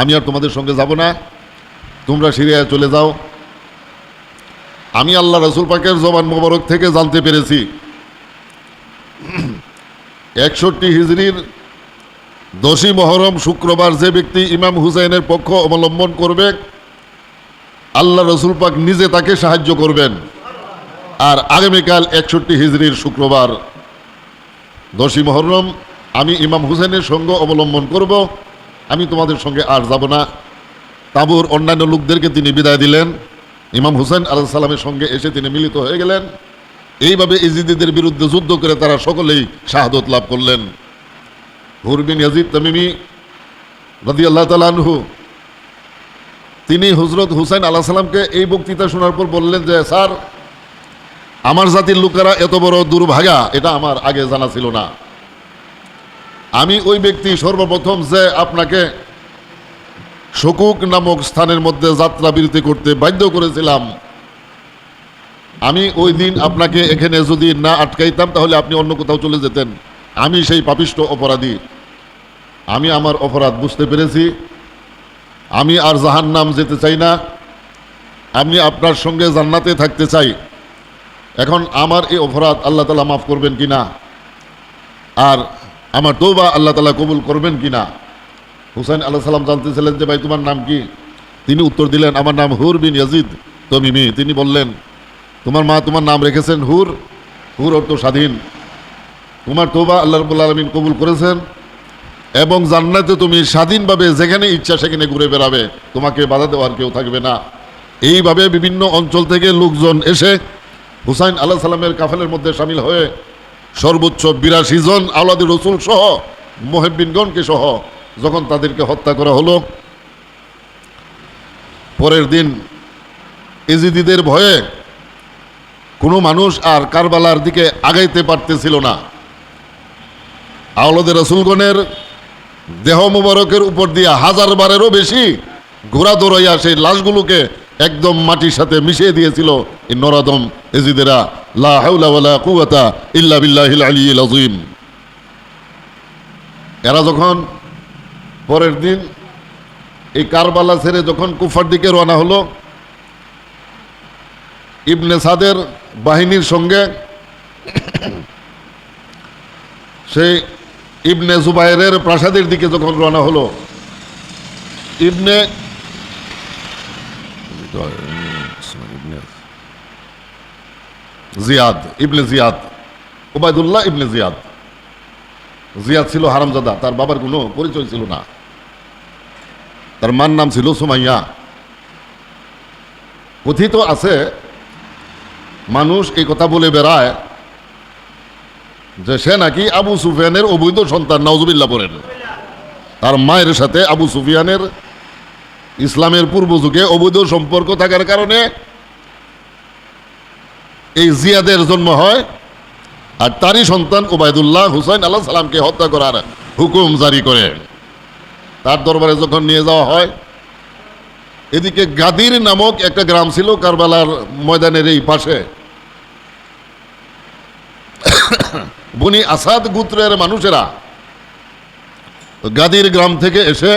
আমি আর তোমাদের সঙ্গে যাব না। তোমরা সিরিয়ায় চলে যাও। আমি আল্লাহ রসুল পাকের জবান মোবারক থেকে জানতে পেরেছি। একষট্টি হিজড়ির দশই মহরম শুক্রবার যে ব্যক্তি ইমাম হুসাইনের পক্ষ অবলম্বন করবে, আল্লাহ রসুল পাক নিজে তাকে সাহায্য করবেন। আর আগামীকাল একষট্টি হিজড়ির শুক্রবার দশই মহরম আমি ইমাম হুসেনের সঙ্গ অবলম্বন করব। আমি তোমাদের সঙ্গে আর যাব না। তাবুর অন্যান্য লোকদেরকে তিনি বিদায় দিলেন। ইমাম হুসেন আলাহ সাল্লামের সঙ্গে এসে তিনি মিলিত হয়ে গেলেন। এইভাবে ইজিদিদের বিরুদ্ধে যুদ্ধ করে তারা সকলেই শাহাদত লাভ করলেন। হুরবিন ইয়াজিদ তামিমি রাদি আল্লাহ তালহু তিনি হজরত হুসাইন আল্লাহ সাল্লামকে এই বক্তৃতা শোনার পর বললেন যে, স্যার, আমার জাতির লোকেরা এত বড় দুর্ভাগা, এটা আমার আগে জানা ছিল না। আমি ওই ব্যক্তি সর্বপ্রথম যে আপনাকে শকুক নামক স্থানের মধ্যে যাত্রা বিরতি করতে বাধ্য করেছিলাম, আমি ওই দিন আপনাকে এখানে যদি না আটকাইতাম, তাহলে আপনি অন্য কোথাও চলে যেতেন। আমি সেই পাপিষ্ট অপরাধী। আমি আমার অপরাধ বুঝতে পেরেছি। আমি আর জাহান নাম যেতে চাই না। আমি আপনার সঙ্গে জান্নাতে থাকতে চাই। এখন আমার এই অপরাধ আল্লাহ তালা মাফ করবেন কি না আর আমার তৌবা আল্লাহ তালা কবুল করবেন কি না হুসাইন আল্লাহ সাল্লাম জানতেছিলেন যে, ভাই, তোমার নাম কি? তিনি উত্তর দিলেন, আমার নাম হুর বিন ইয়াজিদ তমিমি। তিনি বললেন, তোমার মা তোমার নাম রেখেছেন হুর? হুর অর্থ স্বাধীন। তোমার তোবা আল্লাহ রবুল্লা আলমিন কবুল করেছেন এবং জান্নাতে তুমি স্বাধীনভাবে যেখানে ইচ্ছা সেখানে ঘুরে বেড়াবে। তোমাকে বাধা দেওয়ার কেউ থাকবে না। এইভাবে বিভিন্ন অঞ্চল থেকে লোকজন এসে হুসাইন আল্লাহ সাল্লামের কাফেলের মধ্যে সামিল হয়ে সর্বোচ্চ বিরাশি জন আলাদি রসুল সহ মোহেব্বিনগণকে সহ যখন তাদেরকে হত্যা করা হলো, পরের দিন ইজিদিদের ভয়ে কোনো মানুষ আর কারবালার দিকে আগাইতে পারতেছিল না। আওলাদের রসুলগণের দেহ মুবারকের উপর দিয়ে হাজার বারেরও বেশি ঘোড়া দৌড়াইয়া সেই লাশগুলোকে একদম মাটির সাথে মিশিয়ে দিয়েছিল এই নরাদম এজিদেরা, লা হাওলা ওয়ালা কুওয়াতা ইল্লা বিল্লাহিল আযীম। এরা যখন পরের দিন এই কারবালা ছেড়ে যখন কুফার দিকে রওনা হলো, ইবনে সাদের বাহিনীর সঙ্গে সেই ইবনে জুবাইরের প্রাসাদের দিকে যখন রওনা হলো, ইবনে জিয়াদ, ইবনে জিয়াদ ওবায়দুল্লাহ ইবনে জিয়াদ। জিয়াদ ছিল হারামজাদা, তার বাবার কোনো পরিচয় ছিল না। তার মার নাম ছিল সুমাইয়া। কথিত আছে, মানুষ এই কথা বলে বেড়ায় যে সে নাকি আবু সুফিয়ানের অবৈধ সন্তান নওজবিল্লা পড়েন তার মায়ের সাথে আবু সুফিয়ানের ইসলামের পূর্ব যুগে অবৈধ সম্পর্ক থাকার কারণে এই জিয়াদের জন্ম হয় আর তারই সন্তান ওবায়দুল্লাহ হুসাইন আল্লাহ সালামকে হত্যা করার হুকুম জারি করে। তার দরবারে যখন নিয়ে যাওয়া হয়, এদিকে গাদির নামক একটা গ্রাম ছিল কারবালার ময়দানের এই পাশে। বনি আসাদ গুত্রের মানুষেরা গাদির গ্রাম থেকে এসে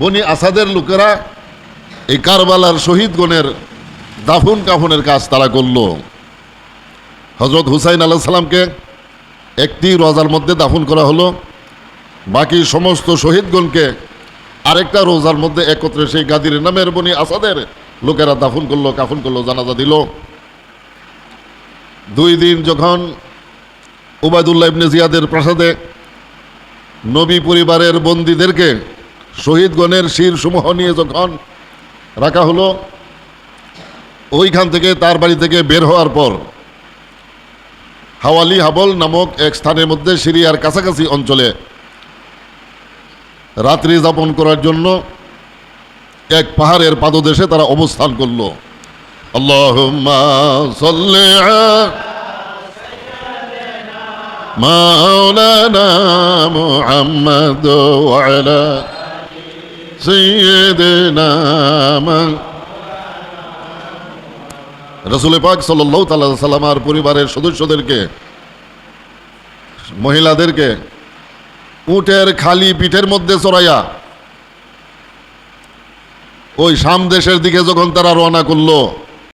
বনি আসাদের লোকেরা এই কারবালার শহীদগণের দাফন কাফনের কাজ তারা করল। হজরত হুসাইন আল্লাহ সাল্লামকে একটি রোজার মধ্যে দাফন করা হলো। বাকি সমস্ত শহীদগণকে আরেকটা রোজার মধ্যে একত্রে সেই গাদির নামের বনি আসাদের লোকেরা দাফন করল, কাফন করল, জানাজা দিল। দুই দিন যখন উবায়দুল্লাহ ইবনে জিয়াদের প্রাসাদে নবী পরিবারের বন্দীদেরকে শহীদগণের শিরসমূহ নিয়ে যখন রাখা হলো ওইখান থেকে তার বাড়ি থেকে বের হওয়ার পর হাওয়ালি হাবল নামক এক স্থানের মধ্যে সিরিয়ার কাছাকাছি অঞ্চলে রাত্রি যাপন করার জন্য এক পাহাড়ের পাদদেশে তারা অবস্থান করল আল্লাহুম্মা সাল্লি আলা مولانا محمد وعلى سيدنا من রসুল পাক সাল্লু তাল্লা সাল্লামার পরিবারের সদস্যদেরকে, মহিলাদেরকে উটের খালি পিঠের মধ্যে চড়াইয়া ওই সাম দেশের দিকে যখন তারা রওনা করল